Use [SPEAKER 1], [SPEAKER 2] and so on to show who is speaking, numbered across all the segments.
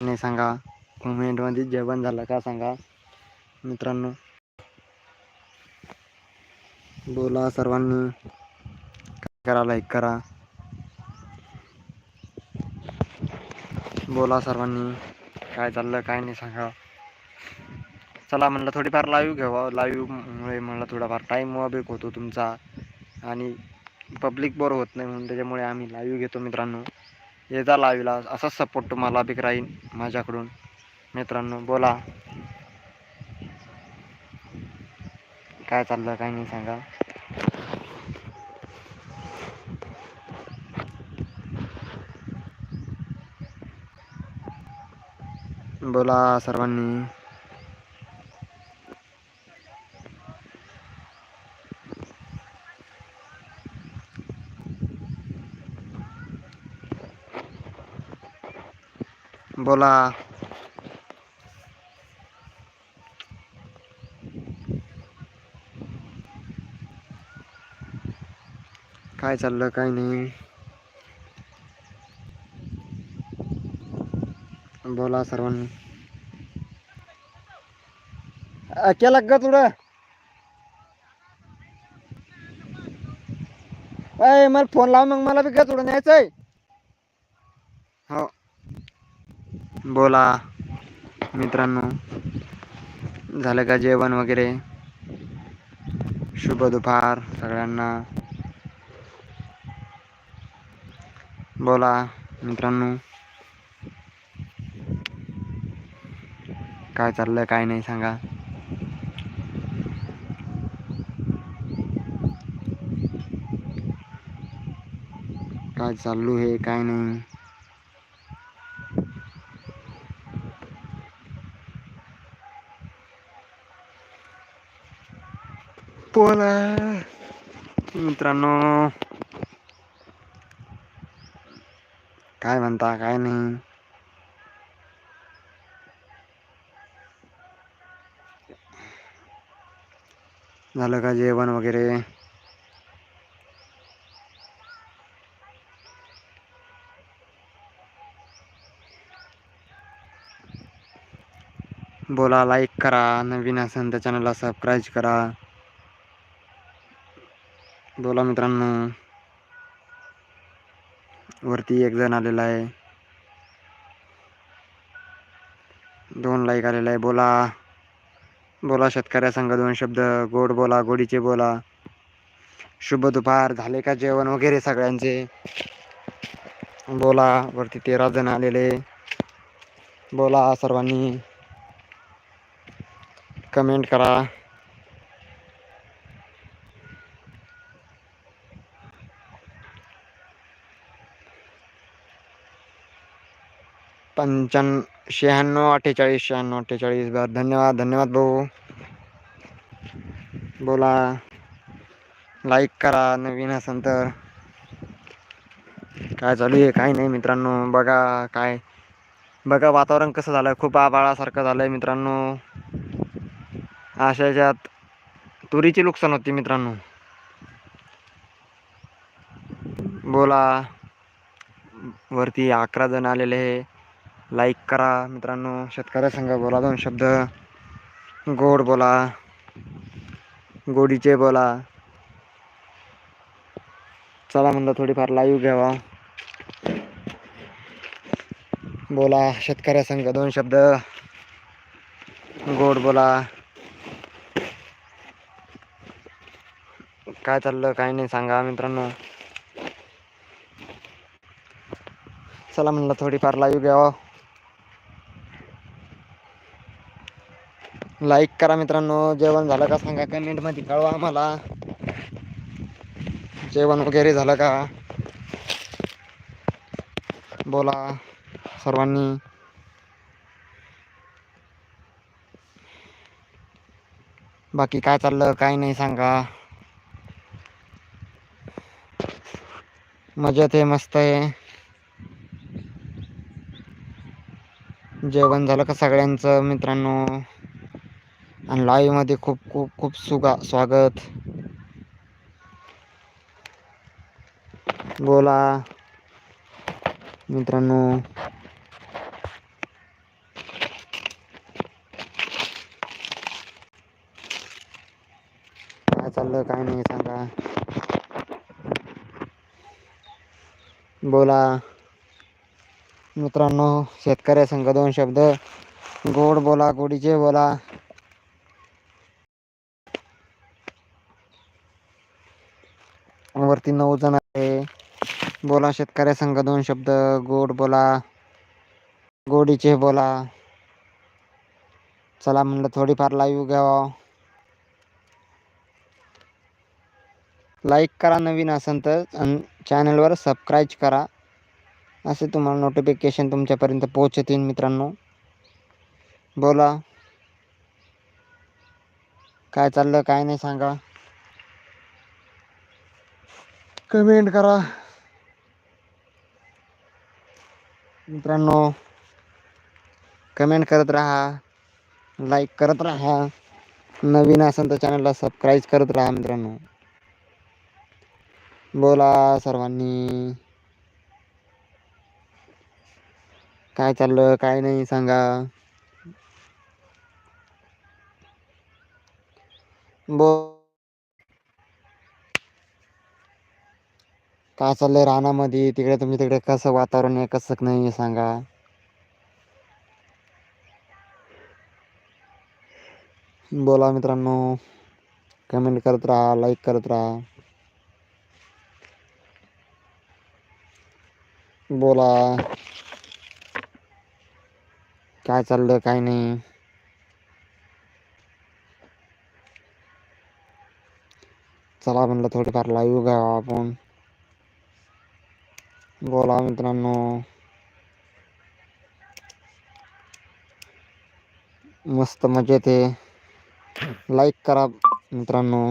[SPEAKER 1] नाही सांगा कमेंटमध्ये जेवण झालं का सांगा मित्रांनो. बोला सर्वांनी करा लाईक करा. बोला सर्वांनी काय चाललं काय नाही सांगा. चला म्हणलं थोडीफार लाईव्ह घ्यावा. लाईव्हमुळे म्हणलं थोडाफार टाईम वेक होतो तुमचा. आणि पब्लिक बोर होत नाही म्हणून त्याच्यामुळे आम्ही लाईव्ह घेतो मित्रांनो. येजा लाईव्हला असाच सपोर्ट तुम्हाला बिक राहील माझ्याकडून. मित्रांनो बोला. काय चाललं काय नाही सांगा. बोला सर्वांनी. बोला. काय चाललं काय नाही. बोला सर्वांनी. केला का तुला अय मला फोन लाव मग मला बी गचुडं न्यायचंय. हो. बोला मित्रांनो. झालं का जेवण वगैरे? शुभ दुपार सगळ्यांना. बोला मित्रांनो. काय चाललं काय नाही सांगा. काय चालू हे काय नाही. बोला मित्रांनो काय म्हणता काय नाही झालं का जेवण वगैरे बोला लाईक करा नवीन असेल तर चॅनलला सबस्क्राईब करा बोला मित्रांनो. वरती एक जण आलेला आहे. दोन लाईक आलेला आहे. बोला. बोला शेतकऱ्या संघ दोन शब्द. गोड बोला गोडीचे बोला. शुभ दुपार. झाले का जेवण वगैरे सगळ्यांचे? बोला. वरती तेरा जण आलेले. बोला सर्वांनी. कमेंट करा. पंच्याण्णव शहाण्णव अठ्ठेचाळीस शहाण्णव अठ्ठेचाळीस. बर धन्यवाद धन्यवाद भाऊ. बोला. लाईक करा नवीन असेल तर. काय चालू आहे? काय नाही मित्रांनो. बघा काय. बघा वातावरण कसं झालं. खूप आबाळासारखं झालं आहे मित्रांनो. अशा ह्याच्यात तुरीची नुकसान होती मित्रांनो. बोला. वरती अकरा जण आलेले आहे. लाईक करा मित्रांनो. शेतकऱ्या संघ बोला दोन शब्द. गोड बोला. गोडीचे बोला. चला म्हणलं थोडीफार लाईव्ह घ्यावा. बोला शेतकऱ्या संघ दोन शब्द. गोड बोला. काय चाललं काय नाही सांगा मित्रांनो. चला म्हणलं थोडीफार लाईव्ह घ्यावा. लाईक करा मित्रांनो. जेवण झालं का सांगा कमेंटमध्ये कळवा आम्हाला. जेवण वगैरे झालं का? बोला सर्वांनी. बाकी काय चाललं काय नाही सांगा. मजेत आहे मस्त आहे. जेवण झालं का सगळ्यांचं मित्रांनो? आणि लाईव्हमध्ये खूप खूप खूप सुगा स्वागत. बोला. मित्रांनो. काय चाललं काय नाही सांगा. बोला. मित्रांनो शेतकऱ्या संघ दोन शब्द. गोड बोला गोडीचे बोला. वरती नऊ जण आहे. बोला शेतकऱ्या संघ दोन शब्द. गोड बोला. गोडीचे बोला. चला म्हणलं थोडीफार लाईव्ह घ्यावा. लाईक करा नवीन असेल तर चॅनलवर सबस्क्राईब करा. असे तुम्हाला नोटिफिकेशन तुमच्यापर्यंत पोहोचतील मित्रांनो. बोला. काय चाललं काय नाही सांगा. कमेंट करा. मित्रांनो कमेंट करत राहा लाईक करत राहा. नवीन असेल तर चॅनलला सबस्क्राईब करत राहा मित्रांनो. बोला सर्वांनी. काय चाललं काय नाही सांगा. बो काय चाललंय रानामध्ये? तिकडे तुम्ही तिकडे कसं वातावरण आहे कसं नाही आहे सांगा. बोला मित्रांनो कमेंट करत राहा लाईक करत राहा. बोला. काय चाललं काय नाही. चला म्हणलं थोडीफार लाईव्ह घ्यावा आपण. बोला मित्रांनो मस्त मजेत आहे लाईक करा मित्रांनो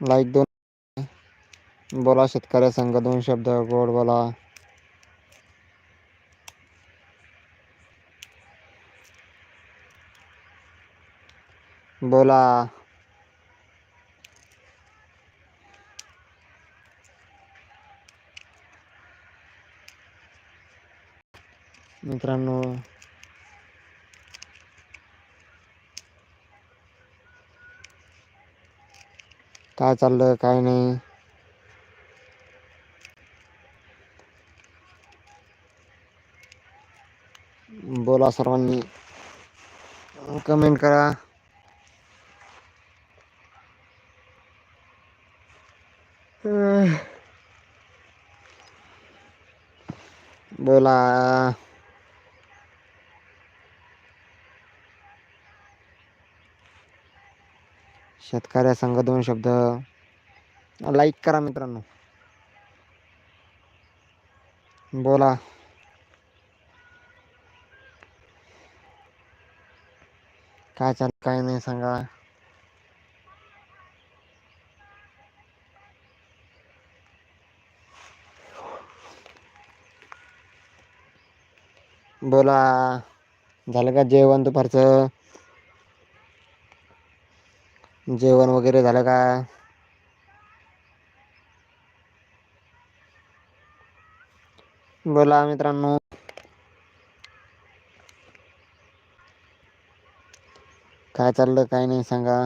[SPEAKER 1] लाईक दोन बोला शेतकऱ्या संघ दोन शब्द गोड बोला। बोला। मित्रांनो काय चाललं काय नाही. बोला सर्वांनी. कमेंट करा. बोला. शेतकऱ्या संघ दोन शब्द. लाईक करा मित्रांनो. बोला. काय चाल काय नाही सांगा. बोला. झालं का जेवण दुपारचं? जेवण वगैरे झालं का? बोला मित्रांनो. काय चाललं काय नाही सांगा.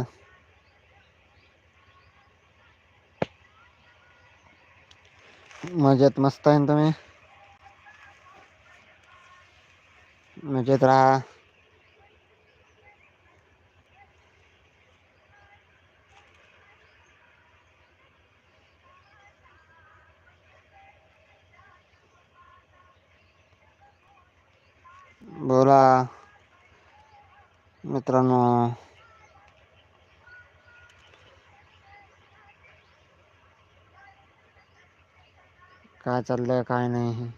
[SPEAKER 1] मजेत मस्त आहे ना तुम्ही? मजेत राहा. बोला मित्रांनो काय चाललंय काय नाही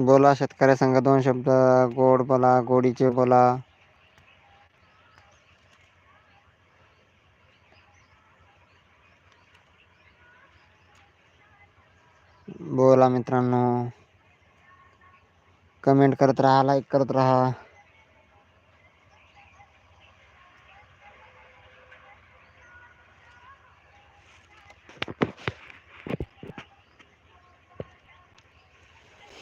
[SPEAKER 1] बोला शेतकऱ्या संघ दोन शब्द गोड बोला गोडीचे बोला. बोला मित्रांनो. कमेंट करत राहा लाईक करत राहा.